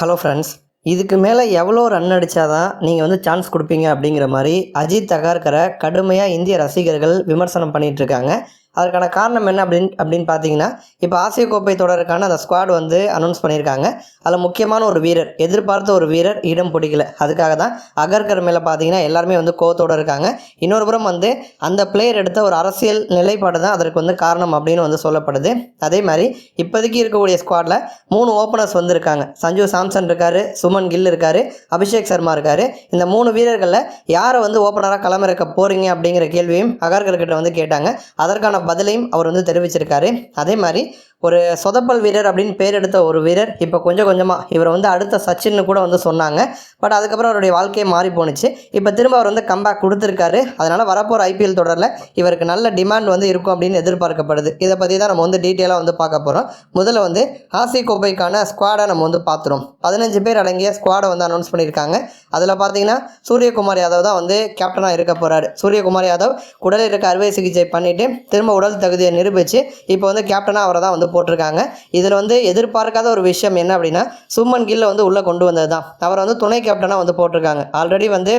Hello friends இதுக்கு மேலே எவ்வளோ ரன் அடித்தாதான் நீங்கள் வந்து சான்ஸ் கொடுப்பீங்க அப்படிங்கிற மாதிரி அஜித் தகார்கரை கடுமையாக இந்திய ரசிகர்கள் விமர்சனம் பண்ணிகிட்ருக்காங்க அதற்கான காரணம் என்ன அப்படின்னு அப்படின்னு பார்த்தீங்கன்னா இப்போ ஆசிய கோப்பை தொடருக்கான அந்த ஸ்குவாட் வந்து அனௌன்ஸ் பண்ணியிருக்காங்க. அதில் முக்கியமான ஒரு வீரர் எதிர்பார்த்த ஒரு வீரர் இடம் பிடிக்கல. அதுக்காக தான் அகர்கர் மேலே பார்த்தீங்கன்னா எல்லாருமே வந்து கோவத்தோடு இருக்காங்க. இன்னொரு புறம் வந்து அந்த பிளேயர் எடுத்த ஒரு அரசியல் நிலைப்பாடு தான் அதற்கு வந்து காரணம் அப்படின்னு வந்து சொல்லப்படுது. அதே மாதிரி இப்போதைக்கு இருக்கக்கூடிய ஸ்குவாடில் மூணு ஓப்பனர்ஸ் வந்திருக்காங்க. சஞ்சு சாம்சன் இருக்கார் சுமன் கில் இருக்கார் அபிஷேக் சர்மா இருக்கார். இந்த மூணு வீரர்களில் யாரை வந்து ஓப்பனராக களமிறக்க போகிறீங்க அப்படிங்கிற கேள்வியும் அகர்கர்கிட்ட வந்து கேட்டாங்க. அதற்கான பதிலையும் அவர் வந்து தெரிவிச்சிருக்காரு. அதே மாதிரி ஒரு சொதப்பல் வீரர் அப்படின்னு பேர் எடுத்த ஒரு வீரர். இப்போ கொஞ்சம் கொஞ்சமாக இவர் வந்து அடுத்த சச்சின்னு கூட வந்து சொன்னாங்க. பட் அதுக்கப்புறம் அவருடைய வாழ்க்கையே மாறி போணுச்சு. இப்போ திரும்ப அவர் வந்து கம்பேக் கொடுத்துருக்காரு. அதனால் வரப்போகிற ஐபிஎல் தொடரில் இவருக்கு நல்ல டிமாண்ட் வந்து இருக்கும் அப்படின்னு எதிர்பார்க்கப்படுது. இதை பற்றி தான் நம்ம வந்து டீட்டெயிலாக வந்து பார்க்க போகிறோம் முதல்ல வந்து ஆசி கோப்பைக்கான ஸ்குவாடை நம்ம வந்து பார்த்துரும் பதினஞ்சு பேர் அடங்கிய ஸ்குவாடை வந்து அனௌன்ஸ் பண்ணியிருக்காங்க. அதில் பார்த்தீங்கன்னா சூரியகுமார் யாதவ் தான் வந்து கேப்டனாக இருக்க போகிறாரு சூரியகுமார் யாதவ் உடலில் இருக்க அறுவை சிகிச்சை பண்ணிவிட்டு திரும்ப உடல் தகுதியை நிரூபித்து இப்போ வந்து கேப்டனாக அவரை தான் வந்து போட்டிருக்காங்க. இதில் வந்து எதிர்பார்க்காத ஒரு விஷயம் என்ன அப்படின்னா சுமன் கில்ல வந்து உள்ளே கொண்டு வந்தது தான் அவரை வந்து துணை கேப்டனாக வந்து போட்டிருக்காங்க. ஆல்ரெடி வந்து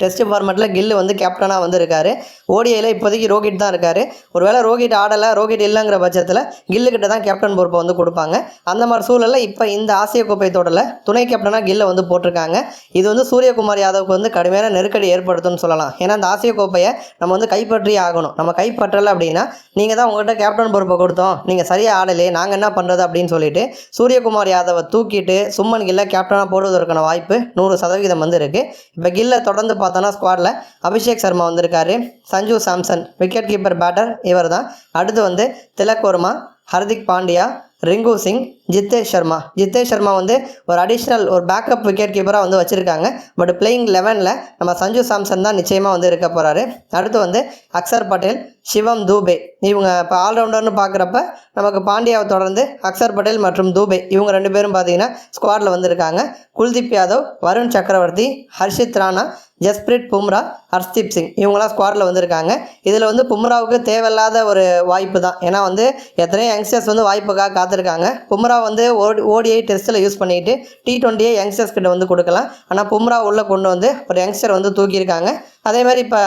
டெஸ்ட் ஃபார்மேட்டில் கில்லு வந்து கேப்டனாக வந்து இருக்கார் ஓடிஐயில் இப்போதைக்கு ரோஹித் தான் இருக்கார். ஒருவேளை ரோஹித் ஆடலை ரோஹித் இல்லைங்கிற பட்சத்தில் கில்லுக்கிட்ட தான் கேப்டன் பொறுப்பை வந்து கொடுப்பாங்க. அந்த மாதிரி சூழலில் இப்போ இந்த ஆசிய கோப்பை தொடரில் துணை கேப்டனாக கில்லை வந்து போட்டிருக்காங்க. இது வந்து சூரியகுமார் யாதவுக்கு வந்து கடுமையான நெருக்கடி ஏற்படுத்தும்னு சொல்லலாம். ஏன்னா அந்த ஆசிய கோப்பையை நம்ம வந்து கைப்பற்றியே ஆகணும். நம்ம கைப்பற்றலை அப்படின்னா நீங்கள் தான் உங்கள்கிட்ட கேப்டன் பொறுப்பை கொடுத்தோம். நீங்கள் சரியாக ஆடலையே நாங்கள் என்ன பண்ணுறது அப்படின்னு சொல்லிட்டு சூரியகுமார் யாதவை தூக்கிட்டு சும்மன் கில்லை கேப்டனாக போடுவதற்கான வாய்ப்பு நூறு சதவீதம் வந்து இருக்குது இப்போ கில்லை தொடர்ந்து பார்த்தோன்னா ஸ்குவாடில் அபிஷேக் சர்மா வந்திருக்காரு Sanju Samson wicket keeper batter இவர் தான் அடுத்து வந்து திலக் வர்மா ஹர்திக் பாண்டியா ரிங்கு சிங் ஜித்தேஷ் சர்மா. ஜித்தேஷ் சர்மா வந்து ஒரு அடிஷ்னல் ஒரு பேக்கப் விக்கெட் கீப்பராக வந்து வச்சுருக்காங்க. பட் பிளேயிங் லெவனில் நம்ம சஞ்சு சாம்சன் தான் நிச்சயமாக வந்து இருக்க போகிறாரு அடுத்து வந்து அக்சர் பட்டேல் சிவம் தூபே. இவங்க இப்போ ஆல்ரவுண்டர்னு பார்க்குறப்ப நமக்கு பாண்டியாவை தொடர்ந்து அக்சர் பட்டேல் மற்றும் தூபே இவங்க ரெண்டு பேரும் பார்த்தீங்கன்னா ஸ்குவாடில் வந்திருக்காங்க. குல்தீப் யாதவ் வருண் சக்கரவர்த்தி ஹர்ஷித் ராணா ஜஸ்பிரீத் பும்ரா ஹர்ஷ்தீப் சிங் இவங்களாம் ஸ்குவாடில் வந்திருக்காங்க. இதில் வந்து பும்ராவுக்கு தேவையில்லாத ஒரு வாய்ப்பு தான். ஏன்னா வந்து எத்தனையோ யங்ஸ்டர்ஸ் வந்து வாய்ப்புக்காக காத்திருக்காங்க. பும்ரா வந்து ஓடி ஓடிஐ டெஸ்ட்டில் யூஸ் பண்ணிட்டு டி ட்வெண்ட்டியை யங்ஸ்டர்ஸ் கிட்ட வந்து கொடுக்கலாம். ஆனால் பும்ரா உள்ளே கொண்டு வந்து ஒரு யங்ஸ்டர் வந்து தூக்கியிருக்காங்க. அதே மாதிரி இப்போ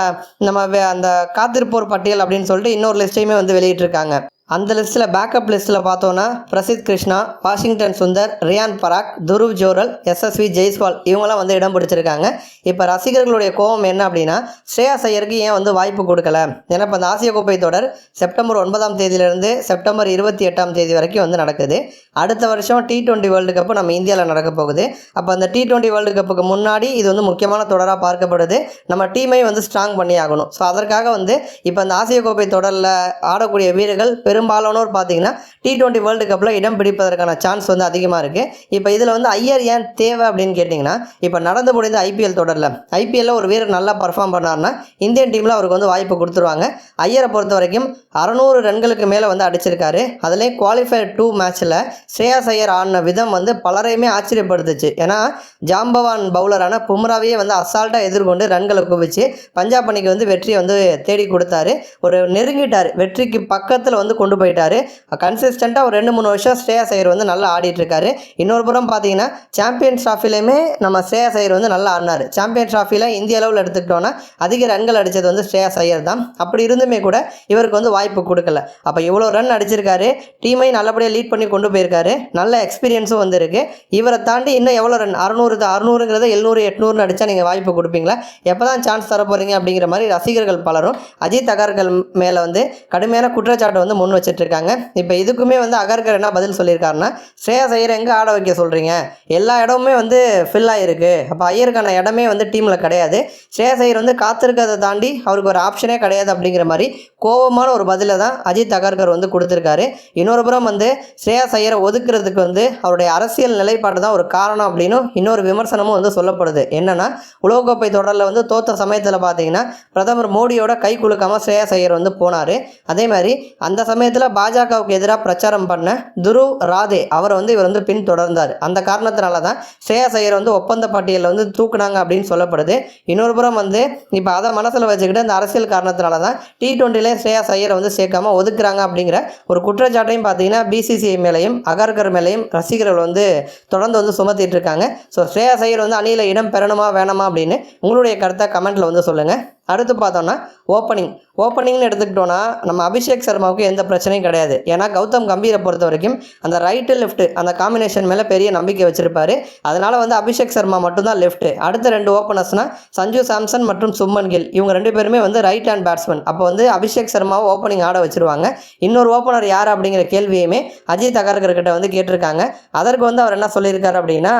நம்ம அந்த காத்திருப்போர் பட்டியல் அப்படின்னு சொல்லிட்டு இன்னொரு லிஸ்ட்டையுமே வந்து வெளியிட்டிருக்காங்க. அந்த லிஸ்ட்டில் பேக்கப் லிஸ்ட்டில் பார்த்தோன்னா பிரசித் கிருஷ்ணா வாஷிங்டன் சுந்தர் ரியான் பராக் துருவ் ஜோரல் எஸ்எஸ்வி ஜெய்ஸ்வால் இவங்களாம் வந்து இடம் பிடிச்சிருக்காங்க. இப்போ ரசிகர்களுடைய கோபம் என்ன அப்படின்னா ஸ்ரேயா ஐயருக்கு ஏன் வந்து வாய்ப்பு கொடுக்கல? ஏன்னா இப்போ அந்த ஆசிய கோப்பை தொடர் செப்டம்பர் ஒன்பதாம் தேதியிலிருந்து செப்டம்பர் இருபத்தி எட்டாம் தேதி வரைக்கும் வந்து நடக்குது. அடுத்த வருஷம் டி டுவெண்ட்டி வேர்ல்டு கப்பு நம்ம இந்தியாவில் நடக்க போகுது. அப்போ அந்த டி டுவெண்ட்டி வேர்ல்டு கப்புக்கு முன்னாடி இது வந்து முக்கியமான தொடராக பார்க்கப்படுது. நம்ம டீமை வந்து ஸ்ட்ராங் பண்ணி ஆகணும். ஸோ அதற்காக வந்து இப்போ அந்த ஆசிய கோப்பை தொடரில் ஆடக்கூடிய வீரர்கள் பெரும் பெரும்பாலானோர் பார்த்தீங்கன்னா டி டுவெண்ட்டி வேர்ல்டு கப்பில் இடம் பிடிப்பதற்கான சான்ஸ் வந்து அதிகமாக இருக்குது இப்போ இதில் வந்து ஐயர் ஏன் தேவை அப்படின்னு கேட்டிங்கன்னா இப்போ நடந்து முடிந்த ஐபிஎல் தொடரில் ஐபிஎல்லில் ஒரு வீரர் நல்லா பர்ஃபார்ம் பண்ணார்னா இந்தியன் டீமில் அவருக்கு வந்து வாய்ப்பு கொடுத்துருவாங்க. ஐயரை பொறுத்த வரைக்கும் அறநூறு ரன்களுக்கு மேலே வந்து அடிச்சிருக்காரு. அதுலேயும் குவாலிஃபயர் டூ மேட்ச்சில் ஸ்ரேயாஸ் ஐயர் ஆடின விதம் வந்து பலரையுமே ஆச்சரியப்படுத்துச்சு. ஏன்னா ஜாம்பவான் பவுலரான பும்ராவையே வந்து அசால்ட்டாக எதிர்கொண்டு ரன்களை குவிச்சு பஞ்சாப் அணிக்கு வந்து வெற்றியை வந்து தேடி கொடுத்தாரு. ஒரு நெருங்கிட்டார். வெற்றிக்கு பக்கத்தில் வந்து கொண்டு போயிட்டாரு. கன்சிஸ்டண்ட்டாக ஒரு ரெண்டு மூணு வருஷம் ஸ்ரேயா ஐயர் வந்து நல்லா ஆடிட்டுருக்காரு. இன்னொரு புறம் பார்த்தீங்கன்னா சாம்பியன்ஸ் ட்ராஃபிலையுமே நம்ம ஸ்ரேயா ஐயர் வந்து நல்லா ஆடினார். சாம்பியன் ட்ராஃபியில் இந்திய அளவில் எடுத்துக்கிட்டோன்னா அதிக ரன்கள் அடித்தது வந்து ஸ்ரேயா ஐயர் தான். அப்படி இருந்துமே கூட இவருக்கு வந்து வாய்ப்பு கொடுக்கல. அப்போ இவ்வளோ ரன் அடிச்சிருக்காரு. டீமை நல்லபடியாக லீட் பண்ணி கொண்டு போயிருக்காரு. நல்ல எக்ஸ்பீரியன்ஸும் வந்திருக்கு. இவரை தாண்டி இன்னும் எவ்வளோ ரன்? அறுநூறு அறுநூறுங்கிறத எழுநூறு எட்நூறுனு அடித்தா நீங்கள் வாய்ப்பு கொடுப்பீங்களா? எப்போ தான் சான்ஸ் தர போகிறீங்க அப்படிங்கிற மாதிரி ரசிகர்கள் பலரும் அஜித் அகர்கர் மேலே வந்து கடுமையான குற்றச்சாட்டை வந்து முன் வச்சிட்டு இருக்காங்க இப்போ இதுக்குமே வந்து அகர்கர் என்ன பதில் சொல்லியிருக்காருன்னா ஸ்ரேயாஸ் ஐயர் எங்கே ஆட வைக்க சொல்கிறீங்க எல்லா இடமுமே வந்து ஃபில் ஆகிருக்கு அப்போ ஐயருக்கான இடமே வந்து டீமில் கிடையாது. ஸ்ரேயாஸ் ஐயர் வந்து காத்திருக்கிறதை தாண்டி அவருக்கு ஒரு ஆப்ஷனே கிடையாது அப்படிங்கிற மாதிரி கோபமான ஒரு பதிலை தான் அஜித் அகர்கர் வந்து கொடுத்துருக்காரு. இன்னொரு புறம் வந்து ஸ்ரேயா ஐயரை ஒதுக்குறதுக்கு வந்து அவருடைய அரசியல் நிலைப்பாடு தான் ஒரு காரணம் அப்படின்னு இன்னொரு விமர்சனமும் வந்து சொல்லப்படுது. என்னென்னா உலகக்கோப்பை தொடரில் வந்து தோத்த சமயத்தில் பார்த்தீங்கன்னா பிரதமர் மோடியோட கை குலுக்காமல் ஸ்ரேயா ஐயர் வந்து போனார். அதே மாதிரி அந்த சமயம் சமயத்தில் பாஜகவுக்கு எதிராக பிரச்சாரம் பண்ண துருவ் ராதே அவரை வந்து இவர் வந்து பின்தொடர்ந்தார். அந்த காரணத்தினால தான் ஸ்ரேயாஸ் ஐயர் வந்து ஒப்பந்த பட்டியலில் வந்து தூக்குனாங்க அப்படின்னு சொல்லப்படுது. இன்னொரு புறம் வந்து இப்போ அதை மனசில் வச்சுக்கிட்டு அந்த அரசியல் காரணத்தினால தான் டி டுவெண்ட்டிலே ஸ்ரேயாஸ் ஐயரை வந்து சேர்க்காம ஒதுக்குறாங்க அப்படிங்கிற ஒரு குற்றச்சாட்டையும் பார்த்தீங்கன்னா பிசிசிஐ மேலேயும் அகர்கர் மேலேயும் ரசிகர்கள் வந்து தொடர்ந்து வந்து சுமத்திட்டு இருக்காங்க. ஸோ ஸ்ரேயாஸ் ஐயர் வந்து அணியில் இடம் பெறணுமா வேணாமா அப்படின்னு உங்களுடைய கருத்தை கமெண்ட்டில் வந்து சொல்லுங்கள் அடுத்து பார்த்தோன்னா ஓப்பனிங் ஓப்பனிங்னு எடுத்துக்கிட்டோன்னா நம்ம அபிஷேக் சர்மாவுக்கு எந்த பிரச்சனையும் கிடையாது. ஏன்னா கௌதம் கம்பீரை பொறுத்த வரைக்கும் அந்த ரைட்டு லெஃப்ட்டு அந்த காம்பினேஷன் மேலே பெரிய நம்பிக்கை வச்சுருப்பாரு. அதனால் வந்து அபிஷேக் சர்மா மட்டும்தான் லெஃப்ட்டு அடுத்த ரெண்டு ஓப்பனர்ஸ்னால் சஞ்சு சாம்சன் மற்றும் சும்மன் கில். இவங்க ரெண்டு பேருமே வந்து ரைட் ஹேண்ட் பேட்ஸ்மேன் அப்போ வந்து அபிஷேக் சர்மாவை ஓப்பனிங் ஆட வச்சிருவாங்க. இன்னொரு ஓப்பனர் யார் அப்படிங்கிற கேள்வியுமே அஜித் அகர்கர்கிட்ட வந்து கேட்டிருக்காங்க. அதற்கு வந்து அவர் என்ன சொல்லியிருக்காரு அப்படின்னா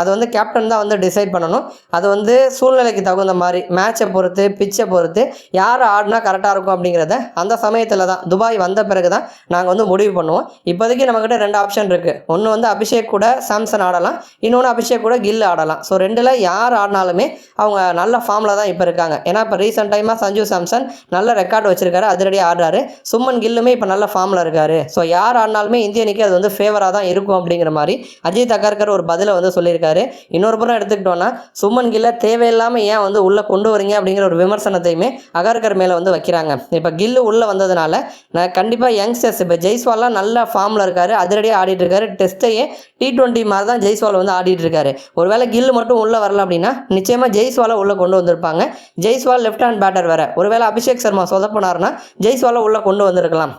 அது வந்து கேப்டன் தான் வந்து டிசைட் பண்ணணும். அது வந்து சூழ்நிலைக்கு தகுந்த மாதிரி மேட்சை பொறுத்து பிச்சை பொறுத்து யார் ஆடினா கரெக்டாக இருக்கும் அப்படிங்கிறத அந்த சமயத்தில் தான். துபாய் வந்த பிறகு தான் நாங்கள் வந்து முடிவு பண்ணுவோம். இப்போதைக்கு நம்மக்கிட்ட ரெண்டு ஆப்ஷன் இருக்குது ஒன்று வந்து அபிஷேக் கூட சாம்சன் ஆடலாம். இன்னொன்று அபிஷேக் கூட கில் ஆடலாம். ஸோ ரெண்டில் யார் ஆடினாலுமே அவங்க நல்ல ஃபார்மில் தான் இப்போ இருக்காங்க. ஏன்னா இப்போ ரீசெண்ட் டைமாக சஞ்சு சாம்சன் நல்ல ரெக்கார்டு வச்சிருக்காரு. அதிரடியாக ஆடுறாரு. சும்மன் கில்லுமே இப்போ நல்ல ஃபார்மில் இருக்காரு. ஸோ யார் ஆடினாலுமே இந்திய அணிக்கு அது வந்து ஃபேவராக தான் இருக்கும் அப்படிங்கிற மாதிரி அஜித் அகர்கர் ஒரு பதிலை வந்து சொல்லியிருக்காரு. இன்னொரு புறம் எடுத்துக்கிட்டோன்னா சுமன் கில்லை தேவையில்லாமல் ஏன் வந்து உள்ளே கொண்டு வரீங்க அப்படிங்கிற ஒரு விமர்சனத்தையுமே அகர்கர் மேலே வந்து வைக்கிறாங்க. இப்போ கில்லு உள்ளே வந்ததுனால நான் கண்டிப்பாக யங்ஸ்டர்ஸ் இப்போ ஜெய்ஸ்வால்லாம் நல்ல ஃபார்மில் இருக்காரு அதிரடியாக ஆடிட்டு இருக்காரு டெஸ்ட்டையே டி டுவெண்ட்டி மாதிரி தான் ஜெய்ஸ்வால் வந்து ஆடிட்டு இருக்காரு. ஒருவேளை கில்லு மட்டும் உள்ளே வரல அப்படின்னா நிச்சயமாக ஜெய்ஸ்வாலை உள்ளே கொண்டு வந்திருப்பாங்க. ஜெய்ஸ்வால் லெஃப்ட் ஹேண்ட் பேட்டர் வேறு. ஒருவேளை அபிஷேக் சர்மா சொதப்பினார்னா ஜெய்ஸ்வாலை உள்ளே கொண்டு வந்திருக்கலாம்.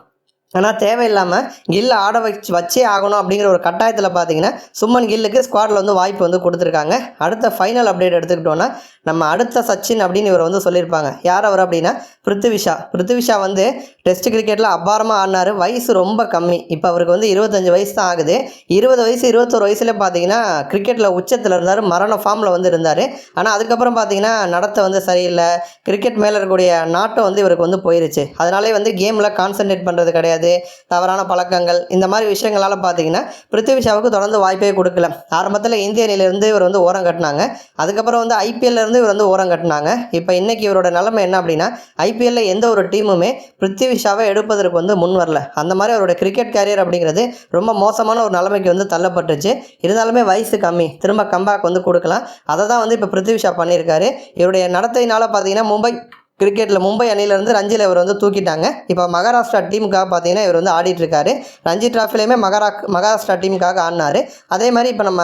ஆனால் தேவையில்லாமல் கில் ஆட வச்சு வச்சே ஆகணும் அப்படிங்கிற ஒரு கட்டாயத்தில் பார்த்தீங்கன்னா சும்மன் கில்லுக்கு ஸ்குவாடில் வந்து வாய்ப்பு வந்து கொடுத்துருக்காங்க. அடுத்த ஃபைனல் அப்டேட் எடுத்துக்கிட்டோன்னா நம்ம அடுத்த சச்சின் அப்படின்னு இவர் வந்து சொல்லியிருப்பாங்க. யார் அவர் அப்படின்னா பிருத்திவிஷா. பிருத்திவிஷா வந்து டெஸ்ட் கிரிக்கெட்டில் அபாரமாக ஆடினார். வயசு ரொம்ப கம்மி. இப்போ அவருக்கு வந்து இருபத்தஞ்சு வயசு தான் ஆகுது. இருபது வயசு இருபத்தொரு வயசுல பார்த்தீங்கன்னா கிரிக்கெட்டில் உச்சத்தில் இருந்தார். மரண ஃபார்மில் வந்து இருந்தார். ஆனால் அதுக்கப்புறம் பார்த்தீங்கன்னா நடத்த வந்து சரியில்லை. கிரிக்கெட் மேலே இருக்கக்கூடிய நாட்டம் வந்து இவருக்கு வந்து போயிருச்சு. அதனாலே வந்து கேமில் கான்சென்ட்ரேட் பண்ணுறது கிடையாது. தவறான பழக்கங்கள் இந்த மாதிரி விஷயங்களால் பார்த்தீங்கன்னா பிருத்திவிஷாவுக்கு தொடர்ந்து வாய்ப்பே கொடுக்கல. ஆரம்பத்தில் இந்திய அணியிலிருந்து இவர் வந்து ஓரம் கட்டினாங்க. அதுக்கப்புறம் வந்து ஐபிஎல்லேருந்து இவர் வந்து ஓரம் கட்டினாங்க. இப்போ இன்றைக்கி இவரோட நிலைமை என்ன அப்படின்னா ஐபிஎல்ல எந்த ஒரு டீமுமே பிருத்திவிஷாவை எடுப்பதற்கு வந்து முன் வரல. அந்த மாதிரி அவரோட கிரிக்கெட் கேரியர் அப்படிங்கிறது ரொம்ப மோசமான ஒரு நிலைமைக்கு வந்து தள்ளப்பட்டுச்சு. இருந்தாலுமே வயசு கம்மி. திரும்ப கம்பேக் வந்து கொடுக்கலாம். அதை தான் வந்து இப்போ பிருத்திவிஷா பண்ணியிருக்காரு. இவருடைய நடத்தையினால் பார்த்தீங்கன்னா மும்பை கிரிக்கெட்டில் மும்பை அணியிலேருந்து ரஞ்சியில் இவர் வந்து தூக்கிட்டாங்க. இப்போ மகாராஷ்டிரா டீமுக்காக பார்த்தீங்கன்னா இவர் வந்து ஆடிட்டுருக்காரு. ரஞ்சி டிராஃபிலையுமே மகாரா மகாராஷ்டிரா டீமுக்காக ஆடினார். அதே மாதிரி இப்போ நம்ம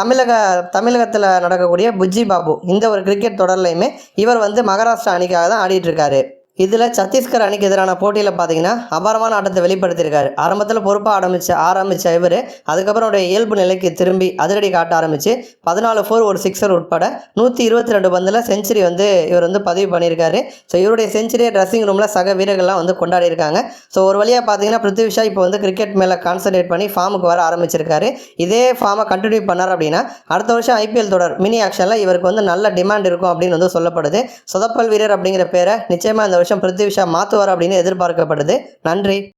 தமிழக தமிழகத்தில் நடக்கக்கூடிய புஜ்ஜி பாபு இந்த ஒரு கிரிக்கெட் தொடர்லையுமே இவர் வந்து மகாராஷ்டிரா அணிக்காக தான் ஆடிட்டுருக்காரு. இதில் சத்தீஸ்கர் அணிக்கு எதிரான போட்டியில் பார்த்தீங்கன்னா அபாரமான ஆட்டத்தை வெளிப்படுத்தியிருக்காரு. ஆரம்பத்தில் பொறுப்பாக ஆரம்பிச்ச ஆரம்பித்த இவர் அதுக்கப்புறம் அவருடைய இயல்பு நிலைக்கு திரும்பி அதிரடி காட்ட ஆரம்பித்து பதினாலு ஃபோர் ஒரு சிக்ஸர் உட்பட நூற்றி இருபத்தி ரெண்டு பந்தில் செஞ்சுரி வந்து இவர் வந்து பதிவு பண்ணியிருக்காரு. ஸோ இவருடைய செஞ்சுரியை ட்ரெஸ்ஸிங் ரூமில் சக வீரர்கள்லாம் வந்து கொண்டாடி இருக்காங்க ஸோ ஒரு வழியாக பார்த்தீங்கன்னா பிருத்திவிஷா இப்போ வந்து கிரிக்கெட் மேலே கான்சன்ட்ரேட் பண்ணி ஃபார்முக்கு வர ஆரம்பிச்சிருக்காரு. இதே ஃபார்மை கண்டினியூ பண்ணார் அப்படின்னா அடுத்த வருஷம் ஐபிஎல் தொடர் மினி ஆக்ஷனில் இவருக்கு வந்து நல்ல டிமாண்ட் இருக்கும் அப்படின்னு வந்து சொல்லப்படுது. சொதப்பல் வீரர் அப்படிங்கிற பேரை நிச்சயமாக இந்த வருஷம் பிருத்திவிஷா மாற்றுவார் அப்படின்னு எதிர்பார்க்கப்படுது. நன்றி.